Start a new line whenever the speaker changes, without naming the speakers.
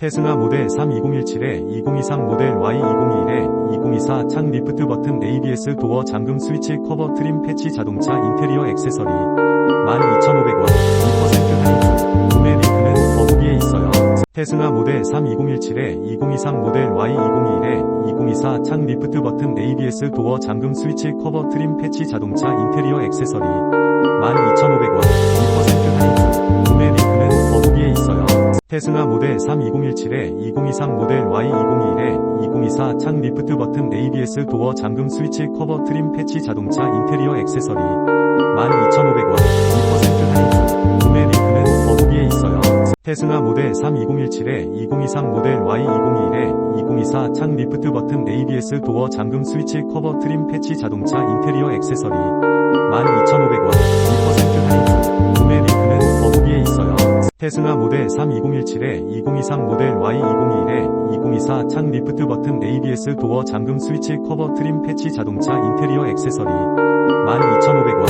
테슬라 모델 3 2017에 2023 모델 Y2021에 2024 창 리프트 버튼 ABS 도어 잠금 스위치 커버 트림 패치 자동차 인테리어 액세서리 12,500원 2% 할인 중 구매 링크는 더보기에 있어요. 테슬라 모델 3 2017에 2023 모델 Y2021에 2024 창 리프트 버튼 ABS 도어 잠금 스위치 커버 트림 패치 자동차 인테리어 액세서리 12,500원 테슬라 모델 3 2017에 2023 모델 Y2021에 2024 창 리프트 버튼 ABS 도어 잠금 스위치 커버 트림 패치 자동차 인테리어 액세서리 12,500원 2% 할인 중 구매 링크는 더보기에 있어요. 테슬라 모델 3 2017에 2023 모델 Y2021에 2024 창 리프트 버튼 ABS 도어 잠금 스위치 커버 트림 패치 자동차 인테리어 액세서리 12,500원 테슬라 모델 3 2017에 2023 모델 Y2021에 2024 창 리프트 버튼 ABS 도어 잠금 스위치 커버 트림 패치 자동차 인테리어 액세서리. 12,500원. 2%